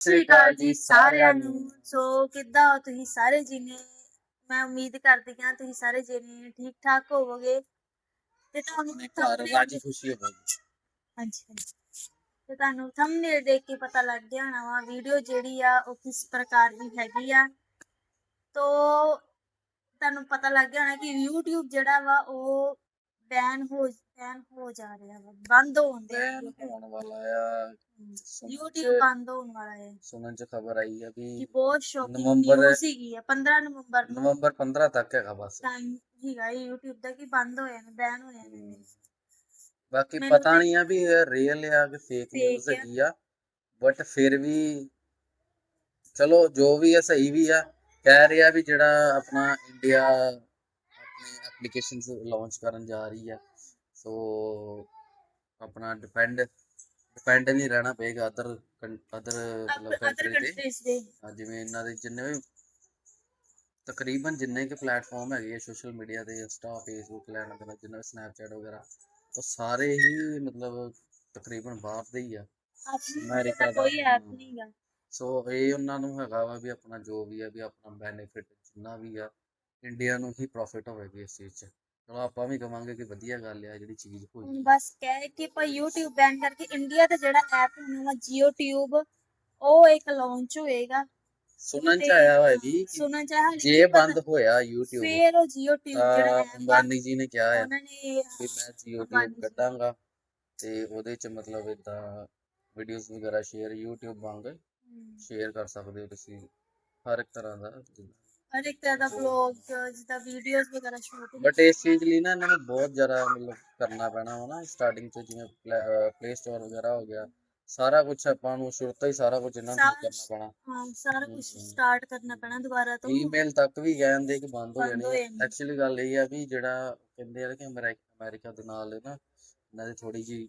ਸ਼੍ਰੀ ਅਕਾਲ ਜੀ ਸਾਰਿਆਂ ਨੂੰ। ਸੋ ਕਿੱਦਾਂ ਹੋ ਤੁਸੀਂ ਸਾਰੇ ਜੀਨੇ ਮੈਂ ਉਮੀਦ ਕਰਦੀ ਹਾਂ ਤੁਸੀਂ ਸਾਰੇ ਜੀਨੇ ਠੀਕ ਠਾਕ ਹੋਵੋਗੇ। ਤੇ ਤੁਹਾਨੂੰ thumbnail ਰਾਜੀ ਖੁਸ਼ੀ ਹੋਵੇਗੀ। ਹਾਂਜੀ ਹਾਂਜੀ। ਤੇ ਤੁਹਾਨੂੰ ਥੰਬਨੇਲ ਦੇਖ ਕੇ ਪਤਾ ਲੱਗ ਗਿਆ ਹੋਣਾ ਵਾ ਵੀਡੀਓ ਜਿਹੜੀ ਆ ਉਹ ਕਿਸ ਪ੍ਰਕਾਰ ਦੀ ਹੈਗੀ ਆ। ਤੋ ਤੁਹਾਨੂੰ ਪਤਾ ਲੱਗ ਗਿਆ ਹੋਣਾ ਕਿ YouTube ਜਿਹੜਾ ਵਾ ਉਹ ਬੈਨ ਹੋ ਬੈਨ ਹੋ ਜਾ ਰਿਹਾ ਵਾ ਬੰਦ ਹੋਣ ਦੇ ਹੋਣ ਵਾਲਾ ਆ। YouTube ਬੰਦ ਹੋਣ ਵਾਲਾ ਹੈ ਸੁਣਨ ਚ ਖਬਰ ਆਈ ਕਿ ਵੀ ਬਹੁਤ ਸ਼ੌਕਿੰਗ ਨਿਊਜ਼ ਸੀਗੀ ਆ 15 ਨਵੰਬਰ ਨੂੰ। ਨਵੰਬਰ 15 ਤੱਕ ਹੈਗਾ ਬਸ। ਟਾਈਮ ਇਹ YouTube ਦਾ ਕਿ ਬੰਦ ਹੋ ਜਾਣਾ ਬੈਨ ਹੋ ਜਾਣਾ ਹਮ। ਬਾਕੀ ਪਤਾ ਨਹੀਂ ਆ ਵੀ ਇਹ ਰੀਅਲ ਆ ਕਿ ਫੇਕ ਨਿਊਜ਼। ਹੈਗੀ ਆ। ਬਟ ਫਿਰ ਵੀ ਚਲੋ ਜੋ ਵੀ ਆ ਸਹੀ ਵੀ ਆ। ਕਹਿ ਰਿਹਾ ਵੀ ਜਿਹੜਾ ਆਪਣਾ ਇੰਡੀਆ ਆਪਣੀ ਐਪਲੀਕੇਸ਼ਨਸ ਲਾਂਚ ਕਰਨ ਜਾ ਰਹੀ ਆ। ਸੋ ਆਪਣਾ ਡਿਪੈਂਡ ਡਿਪੈਂਡ ਨਹੀਂ ਰਹਿਣਾ ਪਏਗਾ ਅਦਰ ਅਦਰ ਮਤਲਬ ਕੰਟਰੀ ਤੇ। ਹਾਂ, ਜਿਵੇਂ ਇਹਨਾਂ ਦੇ ਜਿੰਨੇ ਵੀ ਤਕਰੀਬਨ ਜਿੰਨੇ ਕਿ ਪਲੇਟਫਾਰਮ ਹੈਗੇ ਆ ਸੋਸ਼ਲ ਮੀਡੀਆ ਦੇ ਇੰਸਟਾ ਫੇਸਬੁੱਕ ਲੈਣ ਦੇ ਜਿੰਨੇ ਵੀ ਸਨੈਪਚੈਟ ਵਗੈਰਾ ਉਹ ਸਾਰੇ ਹੀ ਮਤਲਬ ਤਕਰੀਬਨ ਬਾਹਰ ਦੇ ਹੀ ਆ। ਅਮਰੀਕਾ ਦਾ ਕੋਈ ਐਪ ਹਮ। ਨਹੀਂਗਾ ਸੋ ਇਹ ਉਹਨਾਂ ਨੂੰ ਹੈਗਾ ਵਾ ਵੀ ਆਪਣਾ ਜੋ ਵੀ ਆ ਵੀ ਆਪਣਾ ਬੈਨੀਫਿਟ ਜਿੰਨਾ ਵੀ ਆ ਇੰਡੀਆ ਨੂੰ ਹੀ ਪ੍ਰੋਫਿਟ ਹੋਵੇਗੀ ਇਸ ਚੀਜ਼ 'ਚ। ਚਲੋ ਆਪਾਂ ਵੀ ਕਵਾਂਗੇ ਕਿ ਵਧੀਆ ਗੱਲ ਆ ਜਿਹੜੀ ਚੀਜ਼ ਹੋਈ ਹੁਣ ਬਸ ਕਹਿ ਕਿ ਆਪਾਂ YouTube ਬੈਨ ਕਰਕੇ ਇੰਡੀਆ ਦਾ ਜਿਹੜਾ ਐਪ ਹੋਣਾ ਵਾ JioTube ਉਹ ਇੱਕ ਲਾਂਚ ਹੋਏਗਾ। ਸੁਣਨ ਚ ਤੇ ਆਇਆ ਹੋਇਆ ਜੀ ਕਿ ਸੁਣਨ ਚਾਹ ਜੇ ਬੰਦ ਹੋਇਆ YouTube ਫੇਰ ਉਹ JioTube ਜਿਹੜਾ ਤਾਂ ਆ ਅੰਬਾਨੀ ਜੀ ਨੇ ਕਿਹਾ ਹੈ ਉਹਨਾਂ ਨੇ ਵੀ ਮੈਂ YouTube। ਕੱਢਾਂਗਾ ਤੇ ਉਹਦੇ ਚ ਮਤਲਬ ਇਦਾਂ ਵੀਡੀਓਜ਼ ਵਗੈਰਾ ਸ਼ੇਅਰ YouTube ਵਾਂਗ ਹਮ, ਸ਼ੇਅਰ ਕਰ ਸਕਦੇ ਹੋ ਤੁਸੀਂ ਹਰ ਇੱਕ ਤਰ੍ਹਾਂ ਦਾ। ਹਰ ਇੱਕ ਤਰ੍ਹਾਂ ਦਾ ਵਲੌਗ ਜਿੱਦਾਂ ਵੀਡੀਓਜ਼ ਵਗੈਰਾ ਸ਼ੂਟ ਬਟ ਇਸ ਚੀਜ਼ ਲਈ ਨਾ ਇਹਨਾਂ ਨੂੰ ਬਹੁਤ ਜ਼ਿਆਦਾ ਮਤਲਬ ਕਰਨਾ ਪੈਣਾ ਨਾ ਸਟਾਰਟਿੰਗ ਤੋਂ ਜਿਵੇਂ ਪਲੇ ਸਟੋਰ ਵਗੈਰਾ ਹੋ ਗਿਆ ਸਾਰਾ ਕੁਝ ਆਪਾਂ ਨੂੰ ਸ਼ੁਰੂ ਤੋਂ ਹੀ ਸਾਰਾ ਕੁਝ ਇਹਨਾਂ ਨੂੰ ਕਰਨਾ ਪੈਣਾ। ਹਾਂ ਸਾਰਾ ਕੁਝ। ਸਟਾਰਟ ਕਰਨਾ ਪੈਣਾ ਦੁਬਾਰਾ ਤੋਂ। ਈਮੇਲ ਤੱਕ ਵੀ ਕਹਿੰਦੇ ਕਿ ਬੰਦ ਹੋ ਜਾਣੀ। ਐਕਚੁਅਲੀ ਗੱਲ ਇਹ ਆ ਵੀ ਜਿਹੜਾ ਕਹਿੰਦੇ ਆ ਕਿ ਅਮਰੀਕਾ ਅਮਰੀਕਾ ਦੇ ਨਾਲ ਨਾ ਇਹਨਾਂ ਦੀ ਥੋੜੀ ਜੀ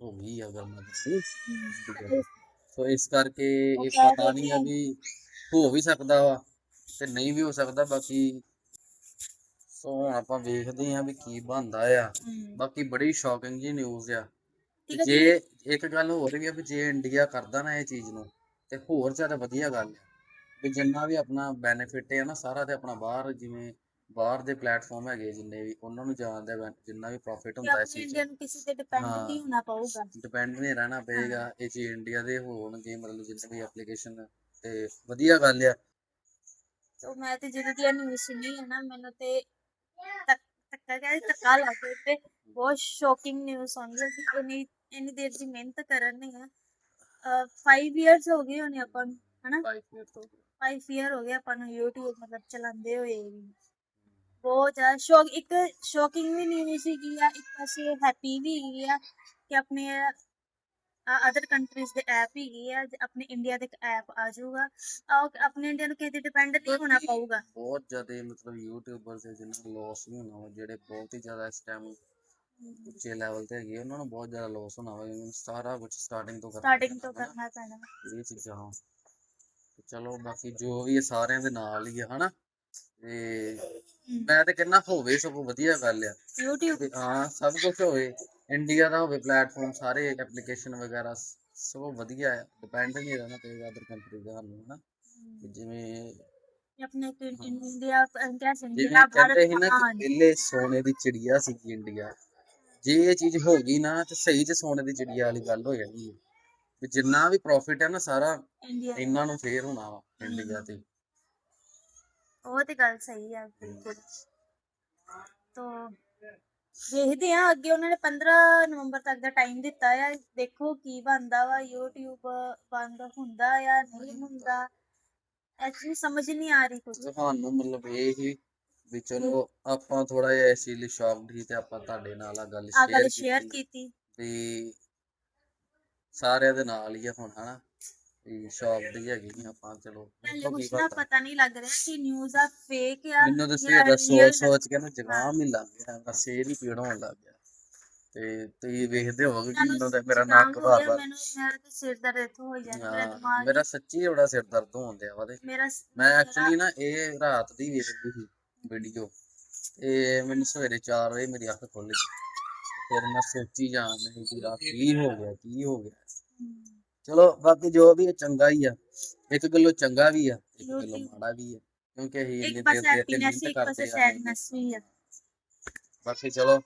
ਹੋ ਗਈ ਆ ਗੱਲ ਮੈਂ ਹਮ, ਸੋ ਇਸ ਕਰਕੇ ਇਹ ਪਤਾ ਨਹੀਂ ਆ ਵੀ ਹੋ ਵੀ ਸਕਦਾ ਵਾ। ਤੇ ਨਹੀਂ ਵੀ ਹੋ ਸਕਦਾ ਬਾਕੀ ਸੋ ਹੁਣ ਆਪਾਂ ਵੇਖਦੇ ਆ ਵੀ ਕੀ ਬਣਦਾ ਆ। ਬਾਕੀ ਬੜੀ ਸ਼ੌਕਿੰਗ ਜੀ ਨਿਊਜ਼ ਆ। ਜੇ। ਇੱਕ ਗੱਲ ਹੋਰ ਵੀ ਆ ਵੀ ਜੇ ਇੰਡੀਆ ਕਰਦਾ ਨਾ ਇਹ ਚੀਜ਼ ਨੂੰ ਤੇ ਹੋਰ ਜ਼ਿਆਦਾ ਵਧੀਆ ਗੱਲ ਆ। ਵੀ ਜਿੰਨਾ ਵੀ ਆਪਣਾ ਬੈਨੀਫਿਟ ਹੈ ਨਾ ਸਾਰਾ ਤੇ ਆਪਣਾ ਬਾਹਰ ਜਿਵੇਂ ਬਾਹਰ ਦੇ ਪਲੇਟਫਾਰਮ ਹੈਗੇ ਜਿੰਨੇ ਵੀ ਉਹਨਾਂ ਨੂੰ ਜਾਣਦਾ ਜਿੰਨਾ ਵੀ ਪ੍ਰੋਫਿਟ ਹੁੰਦਾ ਇਸ ਚੀਜ਼ ਨੂੰ ਕਿਸੇ ਤੇ ਡਿਪੈਂਡ। ਨਹੀਂ ਹੋਣਾ ਪਊਗਾ। ਡਿਪੈਂਡ ਨਹੀਂ ਰਹਿਣਾ ਪਏਗਾ। ਇਹ ਜੀ ਇੰਡੀਆ ਦੇ ਹੋਣਗੇ ਮਤਲਬ ਜਿੰਨੇ ਵੀ ਐਪਲੀਕੇਸ਼ਨ ਤੇ ਵਧੀਆ ਗੱਲ ਆ। ਸੋ ਮੈਂ ਤੇ ਜਦੋਂ ਦੀ ਨਿਊਜ਼ ਸੁਣੀ ਹੈ ਨਾ ਮੈਨੂੰ ਤੇ ਤੱਕ ਤੱਕਾ ਕਹਿੰਦੇ ਧੱਕਾ ਲੱਗ ਗਿਆ ਤੇ ਬਹੁਤ ਸ਼ੌਕਿੰਗ ਨਿਊਜ਼ ਸੁਣ ਕਿ ਇੰਨੀ ਇੰਨੀ ਦੇਰ ਦੀ ਮਿਹਨਤ ਕਰਨ ਨੇ ਆ। 5 ਇਅਰਸ ਹੋ ਗਏ ਹੋਣੇ ਆਪਾਂ ਨੂੰ ਹਨਾ? 5 ਇਅਰ ਹੋ ਗਏ। ਆਪਾਂ ਨੂੰ YouTube ਮਤਲਬ ਚਲਾਉਂਦੇ ਹੋਏ ਵੀ। ਬਹੁਤ ਜ਼ਿਆਦਾ ਸ਼ੌਕ ਇੱਕ ਸ਼ੌਕਿੰਗ ਵੀ ਨਿਊਜ਼ ਸੀਗੀ ਆ ਇੱਕ ਪਾਸੇ ਹੈਪੀ ਵੀ ਹੈਗੀ ਆ ਕਿ ਆਪਣੇ ਅਦਰ ਕੰਟਰੀਜ਼ ਦੇ ਐਪ ਹੀ ਆ ਆਪਣੇ ਇੰਡੀਆ ਦੇ ਐਪ ਆ ਜਾਊਗਾ ਆਪਣੇ ਇੰਡੀਆ ਨੂੰ ਕਿਸੇ ਤੇ ਡਿਪੈਂਡ ਨਹੀਂ ਹੋਣਾ ਪਊਗਾ। ਬਹੁਤ ਜ਼ਿਆਦਾ ਮਤਲਬ ਯੂਟਿਊਬਰਸ ਹੈ ਜਿਨ੍ਹਾਂ ਨੂੰ ਲਾਸ ਵੀ ਹੋਣਾ ਜਿਹੜੇ ਬਹੁਤ ਹੀ ਜ਼ਿਆਦਾ ਇਸ ਟਾਈਮ ਉੱਚੇ ਲੈਵਲ ਤੇ ਹੈਗੇ ਉਹਨਾਂ ਨੂੰ ਬਹੁਤ ਜ਼ਿਆਦਾ ਲਾਸ ਹੋਣਾ ਵਾ ਸਾਰਾ ਕੁਝ ਸਟਾਰਟਿੰਗ ਤੋਂ ਕਰਨਾ ਸਟਾਰਟਿੰਗ ਤੋਂ। ਕਰਨਾ ਪੈਣਾ। ਇਹ ਚੀਜ਼ਾਂ ਚਲੋ ਬਾਕੀ ਜੋ ਵੀ ਹੈ ਸਾਰਿਆਂ ਦੇ ਨਾਲ ਹੀ ਆ ਹਨਾ। ਤੇ ਮੈਂ ਤੇ ਕਹਿੰਦਾ ਹੋਵੇ ਸਗੋਂ ਵਧੀਆ ਗੱਲ ਆ। YouTube? ਹਾਂ ਸਭ ਕੁਝ ਹੋਵੇ ਇੰਡੀਆ ਦਾ ਹੋਵੇ ਪਲੇਟਫਾਰਮ ਸਾਰੇ ਐਪਲੀਕੇਸ਼ਨ ਵਗੈਰਾ ਸ- ਸਗੋਂ ਵਧੀਆ ਹੈ ਡਿਪੈਂਡ ਨਹੀਂ ਰਹਿਣਾ ਪਏਗਾ ਅਦਰ ਕੰਟਰੀ ਦਾ ਸਾਨੂੰ ਹਨਾ। ਜਿਵੇਂ ਆਪਣੇ ਇੰਡੀਆ ਇੰਡੀਆ ਸੇ ਜਿਵੇਂ ਕਹਿੰਦੇ ਭਾਰਤ ਸੀ ਨਾ ਕਿ ਪਹਿਲੇ ਸੋਨੇ ਦੀ ਚਿੜੀਆ ਸੀ ਇੰਡੀਆ ਜੇ ਇਹ ਚੀਜ਼ ਹੋ ਗਈ ਨਾ ਤੇ ਸਹੀ ਚ ਸੋਨੇ ਦੀ ਚਿੜੀਆ ਵਾਲੀ ਗੱਲ ਹੋ ਜਾਣੀ ਹੈ। ਵੀ ਜਿੰਨਾ ਵੀ ਪ੍ਰੋਫਿਟ ਹੈ ਨਾ ਸਾਰਾ ਇੰਡੀਆ ਇਹਨਾਂ ਨੂੰ ਫੇਰ ਹੋਣਾ ਵਾ ਇੰਡੀਆ ਤੇ। ਉਹ ਤੇ ਗੱਲ ਸਹੀ ਆ ਬਿਲਕੁਲ। ਤੋ ਦੇਖਦੇ ਆ ਅੱਗੇ ਉਹਨਾਂ ਨੇ 15 ਨਵੰਬਰ ਤੱਕ ਦਾ ਟਾਈਮ ਦਿੱਤਾ ਆ। ਦੇਖੋ ਕੀ ਬਣਦਾ ਵਾ YouTube ਬੰਦ ਹੁੰਦਾ ਆ ਨਹੀਂ ਹੁੰਦਾ। ਐਕਚੁਅਲੀ ਸਮਝ ਨਹੀਂ ਆ ਰਹੀ ਕੁਝ ਤੁਹਾਨੂੰ ਮਤਲਬ ਇਹ ਹੀ ਵੀ ਚਲੋ ਆਪਾਂ ਥੋੜਾ ਜਿਹਾ ਚੀਜ਼ ਲਈ ਸ਼ੌਕਡ ਸੀ ਤੇ ਆਪਾਂ ਤੁਹਾਡੇ ਨਾਲ ਆ ਗੱਲ ਸ਼ੇਅਰ ਕੀਤੀ। ਵੀ ਸਾਰਿਆਂ ਦੇ ਨਾਲ ਹੀ ਆ ਹੁਣ ਹਨਾ? ਸ਼ੌਕਡ ਹੀ ਹੈਗੀ ਆਪਾਂ ਚਲੋ। ਪਹਿਲੇ ਦੇਖੋ ਕੀ ਕੁਛ ਨਾ ਪਤਾ। ਨਹੀਂ ਲੱਗ ਰਿਹਾ ਕਿ ਨਿਊਜ਼ ਆ ਫੇਕ ਆ ਮੈਨੂੰ ਤਾਂ ਜਾਂ ਸਵੇਰ ਦਾ real ਸੋਚ ਸੋਚ ਕੇ ਨਾ ਜ਼ੁਕਾਮ ਹੀ ਲੱਗ ਗਿਆ ਮੇਰਾ ਸਿਰ ਹੀ ਪੀੜ ਹੋਣ ਲੱਗ ਗਿਆ। ਤੇ ਤੁਸੀਂ ਵੇਖਦੇ ਹੋਵੋਗੇ ਕਿ ਮੈਨੂੰ ਤਾਂ ਮੇਰਾ ਨੱਕ ਗਿਆ, ਬਾਰ ਮੈਨੂੰ ਮੇਰਾ ਤੇ ਸਿਰ ਦਰਦ ਇੱਥੋਂ ਹੋ ਜਾਂਦਾ ਮੇਰਾ ਹਾਂ ਦਿਮਾਗ ਮੇਰਾ ਸੱਚੀ ਬੜਾ ਸਿਰ ਦਰਦ ਹੋਣ ਡਿਆ ਵਾ ਤੇ ਮੈਂ ਐਕਚੁਅਲੀ ਨਾ ਇਹ ਰਾਤ ਦੀ ਵੇਖਦੀ ਸੀ ਵੀਡੀਓ ਤੇ ਮੈਨੂੰ ਸਵੇਰੇ 4 ਵਜੇ ਮੇਰੀ ਅੱਖ ਖੁੱਲ ਗਈ। ਫਿਰ ਮੈਂ ਸੋਚੀ ਜਾਂ ਵੀ ਰਾਤ ਕੀ ਹੋ ਗਿਆ ਕੀ ਹੋ ਗਿਆ। ਚਲੋ ਬਾਕੀ ਜੋ ਵੀ ਹੈ ਚੰਗਾ ਹੀ ਆ। ਇੱਕ ਗੱਲੋਂ ਚੰਗਾ ਵੀ ਆ ਇੱਕ YouTube ਮਾੜਾ ਵੀ ਆ। ਕਿਉਂਕਿ ਅਸੀਂ ਇੰਨੇ ਇੱਕ ਦੇਰ ਪਾਸੇ ਦੇਰ ਤੇ ਮਿਹਨਤ ਇੱਕ ਪਾਸੇ ਕਰਦੇ ਆ ਵੀ ਬਾਕੀ ਚਲੋ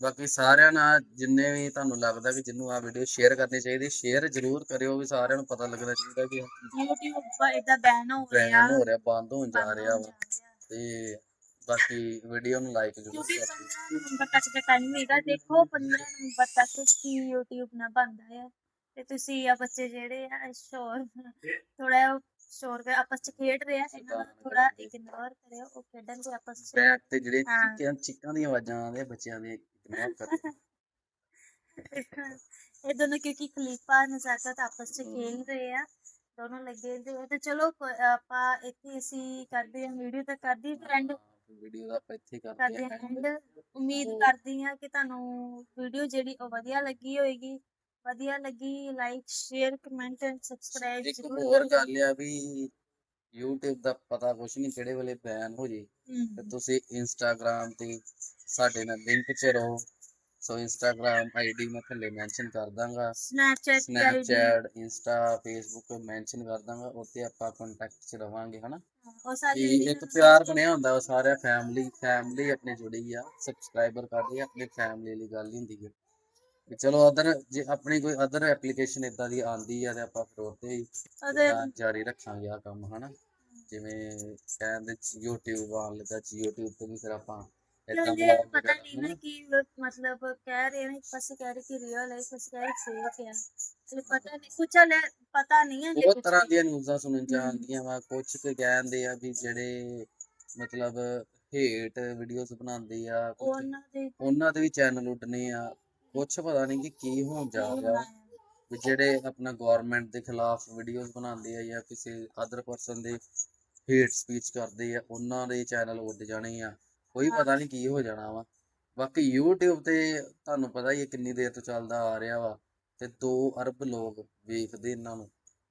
ਬਾਕੀ ਸਾਰਿਆਂ ਨਾਲ ਜਿੰਨੇ ਵੀ ਤੁਹਾਨੂੰ ਲੱਗਦਾ ਕਿ ਜਿਹਨੂੰ ਆ ਵੀਡੀਓ ਸ਼ੇਅਰ ਕਰਨੀ ਚਾਹੀਦੀ ਸ਼ੇਅਰ ਜ਼ਰੂਰ ਕਰਿਓ ਵੀ ਸਾਰਿਆਂ ਨੂੰ ਪਤਾ ਲੱਗਣਾ ਚਾਹੀਦਾ ਕਿ YouTube ਇਦਾਂ ਬੈਨ ਹੋ ਰਿਹਾ। ਬੈਨ ਹੋ ਰਿਹਾ ਬੰਦ ਹੋਣ ਜਾ ਰਿਹਾ ਵਾ। ਤੇ ਬਾਕੀ ਵੀਡੀਓ ਨੂੰ ਲਾਈਕ ਜ਼ਰੂਰ ਕਿਉਂਕਿ ਕਰ 15 ਨਵੰਬਰ ਤੱਕ ਦਾ ਟਾਈਮ ਹੈਗਾ ਦੇਖੋ 15 ਨਵੰਬਰ ਤੱਕ ਕੀ YouTube ਨਾ ਬੰਦਾ ਹੈ ਤੇ ਤੁਸੀਂ ਆ ਬੱਚੇ ਜਿਹੜੇ ਆ ਸ਼ੋਰ ਥੋੜਾ ਸ਼ੋਰ ਕਰ ਆਪਸ ਚ ਖੇਡ ਰਹੇ ਆ ਇਹਨਾਂ ਨੂੰ ਥੋੜਾ ਇਗਨੋਰ ਕਰਿਓ ਉਹ ਖੇਡਣ ਦੇ ਆਪਸ ਚ ਬੈਕ ਤੇ ਜਿਹੜੇ ਹਾਂ। ਚੀਕਾਂ ਚੀਕਾਂ ਦੀਆਂ ਆਵਾਜ਼ਾਂ ਆਉਂਦੀਆਂ ਬੱਚਿਆਂ ਦੀਆਂ ਇਗਨੋਰ ਕਰ ਇਹ ਦੋਨੋਂ ਕਿਉਂਕਿ ਖਲੀਫਾ ਨਜ਼ਾਕਤ ਆਪਸ ਚ ਖੇਲ ਰਹੇ ਆ ਦੋਨੋਂ ਲੱਗੇ ਹੋਏ ਆ ਤੇ ਚਲੋ ਕੋ- ਆਪਾਂ ਇੱਥੇ ਅਸੀਂ ਕਰਦੇ ਹਾਂ ਵੀਡੀਓ ਤਾਂ ਕਰਦੀ ਫਰੈਂਡ ਵੀਡੀਓ ਦਾ ਆਪਾਂ ਇੱਥੇ ਕਰਦੇ ਕਰਦੇ ਹਾਂ ਹਾਂ end। ਉਮੀਦ ਕਰਦੀ ਹਾਂ ਕਿ ਤੁਹਾਨੂੰ ਵੀਡੀਓ ਜਿਹੜੀ ਉਹ ਵਧੀਆ ਲੱਗੀ ਹੋਏਗੀ। ਵਧੀਆ ਲੱਗੀ like share comment and subscribe ਇੱਕ ਜ਼ਰੂਰ ਹੋਰ ਕਰਿਓ ਗੱਲ ਆ ਵੀ YouTube ਦਾ ਪਤਾ ਕੁਛ ਨਹੀਂ ਕਿਹੜੇ ਵੇਲੇ ਬੈਨ ਹੋ ਜੇ ਤੇ ਹਮ, ਤੁਸੀਂ Instagram ਤੇ ਸਾਡੇ ਨਾਲ ਲਿੰਕ 'ਚ ਰਹੋ ਸੋ Instagram ਆਈਡੀ ਮੈਂ ਥੱਲੇ ਮੈਂਸ਼ਨ ਕਰ ਦਾਂਗਾ Snapchat ਦੀ ID, Snapchat Insta Facebook mention ਕਰ ਦਾਂਗਾ ਉੱਤੇ ਆਪਾਂ ਕੰਟੈਕਟ 'ਚ ਰਵਾਂਗੇ ਹਨਾ ਉਹ ਸਾਰੀ ਕਿ video ਇੱਕ ਪਿਆਰ ਬਣਿਆ ਹੁੰਦਾ ਵਾ ਸਾਰਿਆਂ ਫੈਮਿਲੀ ਫੈਮਿਲੀ ਆਪਣੀ ਜੁੜੀ ਆ ਸਬਸਕ੍ਰਾਈਬਰ ਕਰਦੇ ਆ ਆਪਣੀ ਫੈਮਿਲੀ ਵਾਲੀ ਗੱਲ ਹੀ ਹੁੰਦੀ ਹੈ ਵੀ ਚਲੋ ਅਦਰ ਜੇ ਆਪਣੀ ਕੋਈ ਅਦਰ ਐਪਲੀਕੇਸ਼ਨ ਇਦਾਂ ਦੀ ਆਂਦੀ ਆ ਤੇ ਆਪਾਂ ਫਿਰ ਹੀ ਉਹਦੇ ਏਦਾਂ ਜਾਰੀ ਰੱਖਾਂਗੇ ਆ ਕੰਮ ਹਨਾ ਜਿਵੇਂ ਕਹਿੰਦੇ YouTube ਆਉਣ ਲੱਗਾ ਜੀ YouTube ਤੇ ਵੀ ਫਿਰ ਆਪਾਂ ਏਦਾਂ ਹਲੇ vlog ਪਤਾ ਵਗੈਰਾ, ਨਹੀਂ ਨਾ ਹਨਾ? ਕਿ ਲੋਕ ਮਤਲਬ ਕਹਿ ਰਹੇ ਨੇ ਇੱਕ ਪਾਸੇ ਕਹਿ ਰਹੇ ਕਿ ਰੀਅਲ ਹੈ ਇੱਕ ਪਾਸੇ ਕਹਿ ਰਹੇ ਫੇਕ ਹੈ ਹਲੇ ਪਤਾ ਨਹੀਂ ਕੁਛ ਹਲੇ ਪਤਾ ਨਹੀਂ ਹੈ ਹਲੇ ਬਹੁਤ ਕੁਛ ਤਰ੍ਹਾਂ ਵੀ। ਦੀਆਂ ਨਿਊਜ਼ਾਂ ਸੁਣਨ ਚ ਹਮ। ਆਉਂਦੀਆਂ ਵਾ ਕੁਝ ਕੁ ਕਹਿੰਦੇ ਆ ਵੀ ਜਿਹੜੇ ਮਤਲਬ ਹੇਟ ਵੀਡੀਓਜ਼ ਬਣਾਉਂਦੇ ਆ ਉਹਨਾਂ ਦੇ ਉਹਨਾਂ ਦੇ ਵੀ ਚੈਨਲ ਉੱਡਨੇ ਆ ਕੁਛ ਪਤਾ ਨਹੀਂ ਕਿ ਕੀ ਹੋਣ ਜਾ ਰਿਹਾ। ਵੀ ਜਿਹੜੇ ਆਪਣਾ ਗਵਰਨਮੈਂਟ ਦੇ ਖਿਲਾਫ ਵੀਡੀਓਜ਼ ਬਣਾਉਂਦੇ ਆ ਜਾਂ ਕਿਸੇ ਅਦਰ ਪਰਸਨ ਦੇ ਹੇਟ ਸਪੀਚ ਕਰਦੇ ਆ ਉਹਨਾਂ ਦੇ ਚੈਨਲ ਉੱਡ ਜਾਣੇ ਆ। ਕੋਈ ਪਤਾ ਨਹੀਂ ਕੀ ਹੋ ਜਾਣਾ ਵਾ। ਬਾਕੀ YouTube ਤੇ ਤੁਹਾਨੂੰ ਪਤਾ ਹੀ ਹੈ ਕਿੰਨੀ ਦੇਰ ਤੋਂ ਚੱਲਦਾ ਆ ਰਿਹਾ ਵਾ। ਤੇ 2 ਅਰਬ ਲੋਕ ਵੇਖਦੇ ਇਹਨਾਂ ਨੂੰ।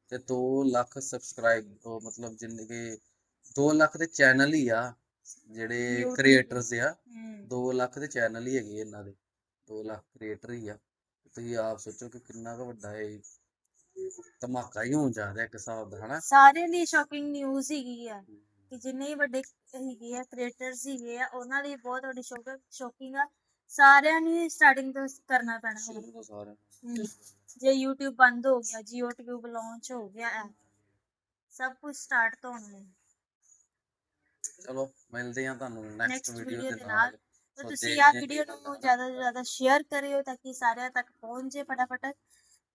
ਤੇ 2 ਲੱਖ ਸਬਸਕ੍ਰਾਈਬ ਮਤਲਬ ਜਿੰਨੇ ਕਿ 2 ਲੱਖ ਦੇ ਚੈਨਲ ਹੀ ਆ। ਜਿਹੜੇ ਕ੍ਰੀਏਟਰਸ ਆ। ਹਮ, 2 ਲੱਖ ਦੇ ਚੈਨਲ ਹੀ ਹੈਗੇ ਇਹਨਾਂ ਦੇ। 2 ਲੱਖ ਕ੍ਰੀਏਟਰ ਹੀ ਆ ਤੁਸੀਂ ਆਪ ਸੋਚੋ ਕਿ ਕਿੰਨਾ ਕੁ ਵੱਡਾ ਇਹ ਧਮਾਕਾ ਹੀ ਹੋਣ ਜਾ ਰਿਹਾ ਇੱਕ ਹਿਸਾਬ ਦਾ ਹਨਾ ਸਾਰਿਆਂ ਲਈ ਸ਼ੌਕਿੰਗ ਨਿਊਜ਼ ਹੈਗੀ ਆ ਕਿ ਜਿੰਨੇ ਵੀ ਵੱਡੇ ਹੈਗੇ ਆ ਕ੍ਰੀਏਟਰਸ ਹੈਗੇ ਆ ਉਹਨਾਂ ਲਈ ਬਹੁਤ ਵੱਡੀ ਸ਼ੌਕਿੰਗ ਆ ਸਾਰਿਆਂ ਨੂੰ ਸਟਾਰਟਿੰਗ ਤੋਂ ਕਰਨਾ ਪੈਣਾ ਵਾ। ਸ਼ੁਰੂ ਤੋਂ ਸਾਰਿਆਂ ਹਮ, ਨੂੰ ਜੇ YouTube ਬੰਦ ਹੋ ਗਿਆ ਜੀ YouTube ਲਾਂਚ ਹੋ ਗਿਆ ਐ ਸਭ ਕੁਝ ਸਟਾਰਟ ਤੋਂ ਹੋਣਾ ਹੈ ਚਲੋ ਮਿਲਦੇ ਆ ਤੁਹਾਨੂੰ ਨੈਕਸਟ ਨੈਕਸਟ ਵੀਡੀਓ ਵੀਡੀਓ ਦੇ ਦੇ ਨਾਲ ਨਾਲ ਸੋ ਤੁਸੀਂ ਆਹ ਵੀਡੀਓ ਨੂੰ ਜ਼ਿਆਦਾ ਤੋਂ ਜ਼ਿਆਦਾ ਸ਼ੇਅਰ ਕਰਿਓ ਤਾਂ ਕਿ ਸਾਰਿਆਂ ਤੱਕ ਪਹੁੰਚ ਜੇ ਫਟਾਫਟ।